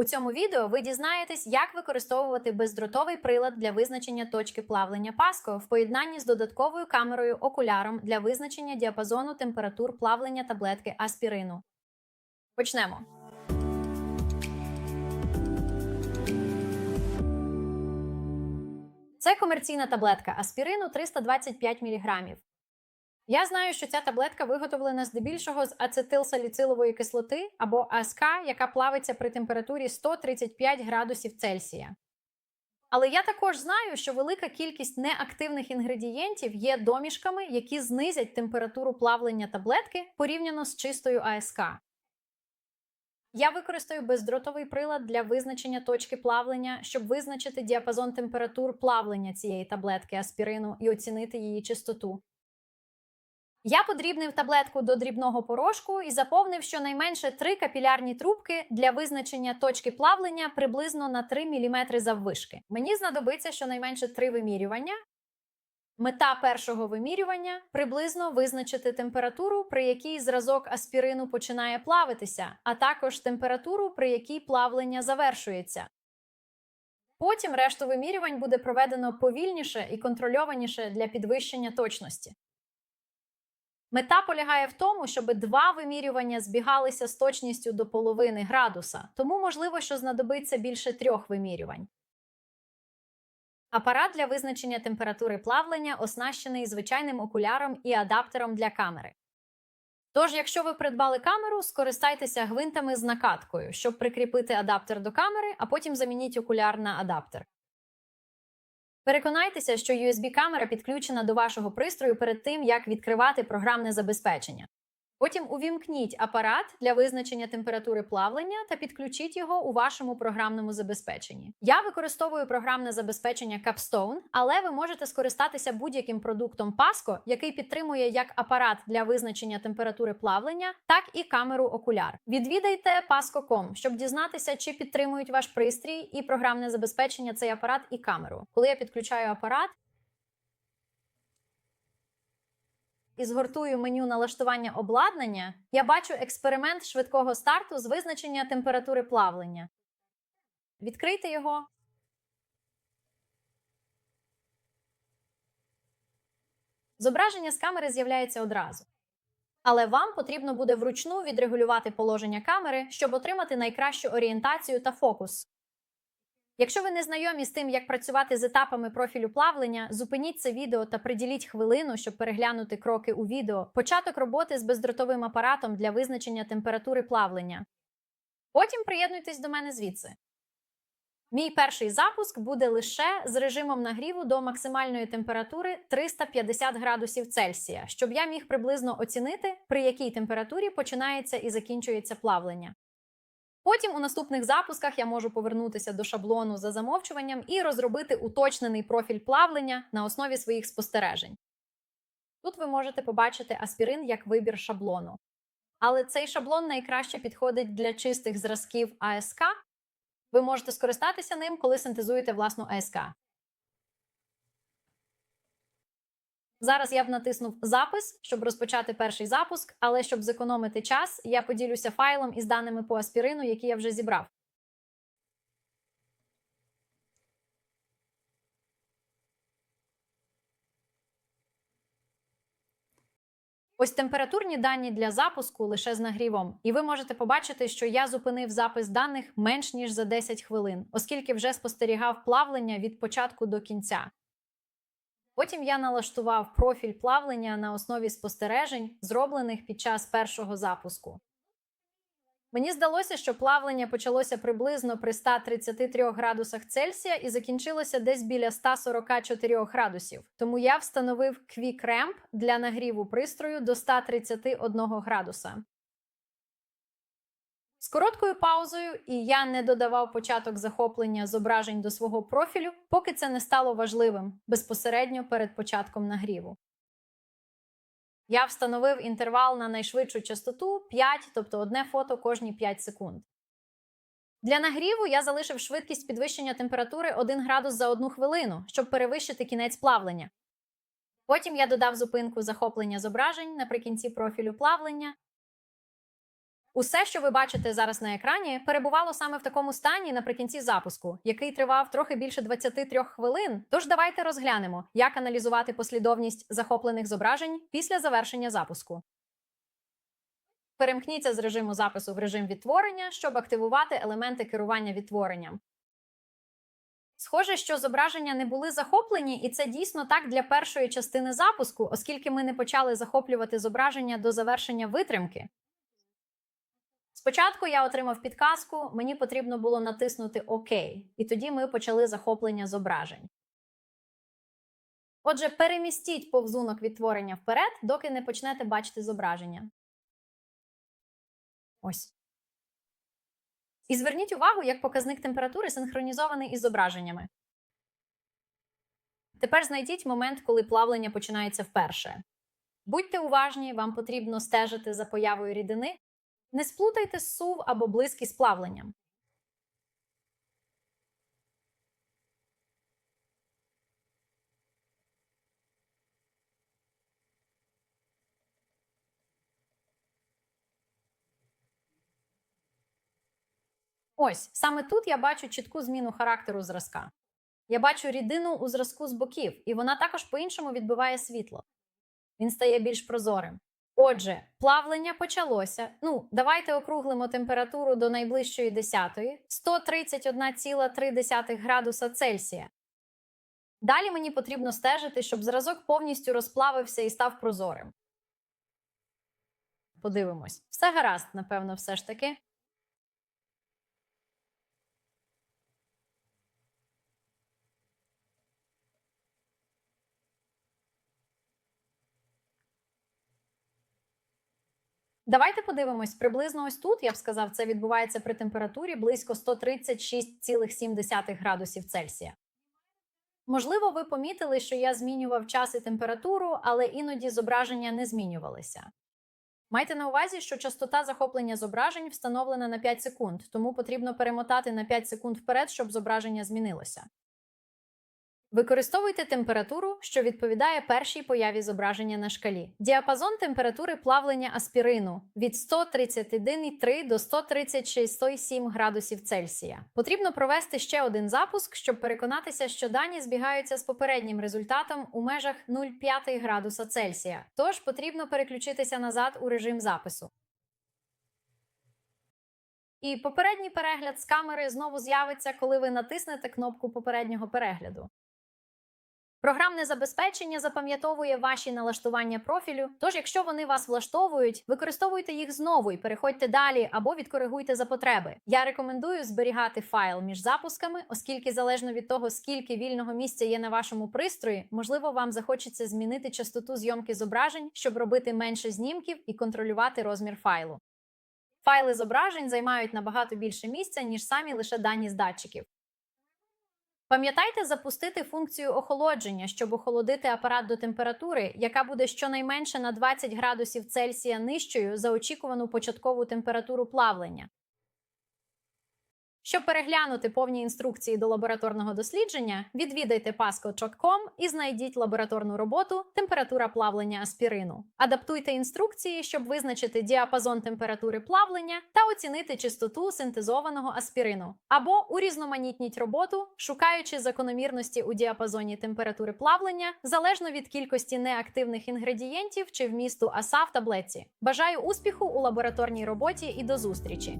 У цьому відео ви дізнаєтесь, як використовувати бездротовий прилад для визначення точки плавлення Паско в поєднанні з додатковою камерою окуляром для визначення діапазону температур плавлення таблетки аспірину. Почнемо. Це комерційна таблетка аспірину 325 мг. Я знаю, що ця таблетка виготовлена здебільшого з ацетилсаліцилової кислоти або АСК, яка плавиться при температурі 135 градусів Цельсія. Але я також знаю, що велика кількість неактивних інгредієнтів є домішками, які знизять температуру плавлення таблетки порівняно з чистою АСК. Я використаю бездротовий прилад для визначення точки плавлення, щоб визначити діапазон температур плавлення цієї таблетки аспірину і оцінити її чистоту. Я подрібнив таблетку до дрібного порошку і заповнив щонайменше три капілярні трубки для визначення точки плавлення приблизно на 3 мм заввишки. Мені знадобиться щонайменше три вимірювання. Мета першого вимірювання приблизно визначити температуру, при якій зразок аспірину починає плавитися, а також температуру, при якій плавлення завершується. Потім решту вимірювань буде проведено повільніше і контрольованіше для підвищення точності. Мета полягає в тому, щоб два вимірювання збігалися з точністю до половини градуса, тому можливо, що знадобиться більше трьох вимірювань. Апарат для визначення температури плавлення оснащений звичайним окуляром і адаптером для камери. Тож, якщо ви придбали камеру, скористайтеся гвинтами з накаткою, щоб прикріпити адаптер до камери, а потім замініть окуляр на адаптер. Переконайтеся, що USB-камера підключена до вашого пристрою перед тим, як відкривати програмне забезпечення. Потім увімкніть апарат для визначення температури плавлення та підключіть його у вашому програмному забезпеченні. Я використовую програмне забезпечення Capstone, але ви можете скористатися будь-яким продуктом Pasco, який підтримує як апарат для визначення температури плавлення, так і камеру окуляр. Відвідайте pasco.com, щоб дізнатися, чи підтримують ваш пристрій і програмне забезпечення цей апарат і камеру. Коли я підключаю апарат, і згортую меню налаштування обладнання, я бачу експеримент швидкого старту з визначення температури плавлення. Відкрийте його. Зображення з камери з'являється одразу. Але вам потрібно буде вручну відрегулювати положення камери, щоб отримати найкращу орієнтацію та фокус. Якщо ви не знайомі з тим, як працювати з етапами профілю плавлення, зупиніть це відео та приділіть хвилину, щоб переглянути кроки у відео, початок роботи з бездротовим апаратом для визначення температури плавлення. Потім приєднуйтесь до мене звідси. Мій перший запуск буде лише з режимом нагріву до максимальної температури 350 градусів Цельсія, щоб я міг приблизно оцінити, при якій температурі починається і закінчується плавлення. Потім у наступних запусках я можу повернутися до шаблону за замовчуванням і розробити уточнений профіль плавлення на основі своїх спостережень. Тут ви можете побачити аспірин як вибір шаблону. Але цей шаблон найкраще підходить для чистих зразків АСК. Ви можете скористатися ним, коли синтезуєте власну АСК. Зараз я б натиснув запис, щоб розпочати перший запуск, але щоб зекономити час, я поділюся файлом із даними по аспірину, які я вже зібрав. Ось температурні дані для запуску лише з нагрівом, і ви можете побачити, що я зупинив запис даних менш ніж за 10 хвилин, оскільки вже спостерігав плавлення від початку до кінця. Потім я налаштував профіль плавлення на основі спостережень, зроблених під час першого запуску. Мені здалося, що плавлення почалося приблизно при 133 градусах Цельсія і закінчилося десь біля 144 градусів. Тому я встановив Quick Ramp для нагріву пристрою до 131 градуса. Короткою паузою, і я не додавав початок захоплення зображень до свого профілю, поки це не стало важливим безпосередньо перед початком нагріву. Я встановив інтервал на найшвидшу частоту 5, тобто одне фото кожні 5 секунд. Для нагріву я залишив швидкість підвищення температури 1 градус за 1 хвилину, щоб перевищити кінець плавлення. Потім я додав зупинку захоплення зображень наприкінці профілю плавлення Усе, що ви бачите зараз на екрані, перебувало саме в такому стані наприкінці запуску, який тривав трохи більше 23 хвилин. Тож давайте розглянемо, як аналізувати послідовність захоплених зображень після завершення запуску. Перемкніться з режиму запису в режим відтворення, щоб активувати елементи керування відтворенням. Схоже, що зображення не були захоплені, і це дійсно так для першої частини запуску, оскільки ми не почали захоплювати зображення до завершення витримки. Спочатку я отримав підказку, мені потрібно було натиснути ОК, і тоді ми почали захоплення зображень. Отже, перемістіть повзунок відтворення вперед, доки не почнете бачити зображення. Ось. І зверніть увагу, як показник температури синхронізований із зображеннями. Тепер знайдіть момент, коли плавлення починається вперше. Будьте уважні, вам потрібно стежити за появою рідини. Не сплутайте сув або блиск із плавленням. Ось саме тут я бачу чітку зміну характеру зразка. Я бачу рідину у зразку з боків, і вона також по-іншому відбиває світло. Він стає більш прозорим. Отже, плавлення почалося. Ну, давайте округлимо температуру до найближчої десятої 131,3 градуса Цельсія. Далі мені потрібно стежити, щоб зразок повністю розплавився і став прозорим. Подивимось. Все гаразд, напевно, все ж таки. Давайте подивимось, приблизно ось тут, я б сказав, це відбувається при температурі близько 136,7 градусів Цельсія. Можливо, ви помітили, що я змінював час і температуру, але іноді зображення не змінювалися. Майте на увазі, що частота захоплення зображень встановлена на 5 секунд, тому потрібно перемотати на 5 секунд вперед, щоб зображення змінилося. Використовуйте температуру, що відповідає першій появі зображення на шкалі. Діапазон температури плавлення аспірину від 131,3 до 136,7 градусів Цельсія. Потрібно провести ще один запуск, щоб переконатися, що дані збігаються з попереднім результатом у межах 0,5 градуса Цельсія. Тож потрібно переключитися назад у режим запису. І попередній перегляд з камери знову з'явиться, коли ви натиснете кнопку попереднього перегляду. Програмне забезпечення запам'ятовує ваші налаштування профілю. Тож, якщо вони вас влаштовують, використовуйте їх знову і переходьте далі або відкоригуйте за потреби. Я рекомендую зберігати файл між запусками, оскільки залежно від того, скільки вільного місця є на вашому пристрої, можливо, вам захочеться змінити частоту зйомки зображень, щоб робити менше знімків і контролювати розмір файлу. Файли зображень займають набагато більше місця, ніж самі лише дані з датчиків. Пам'ятайте запустити функцію охолодження, щоб охолодити апарат до температури, яка буде щонайменше на 20 градусів Цельсія нижчою за очікувану початкову температуру плавлення. Щоб переглянути повні інструкції до лабораторного дослідження, відвідайте pasco.com і знайдіть лабораторну роботу Температура плавлення аспірину. Адаптуйте інструкції, щоб визначити діапазон температури плавлення та оцінити чистоту синтезованого аспірину. Або урізноманітніть роботу, шукаючи закономірності у діапазоні температури плавлення залежно від кількості неактивних інгредієнтів чи вмісту аса в таблетці. Бажаю успіху у лабораторній роботі і до зустрічі!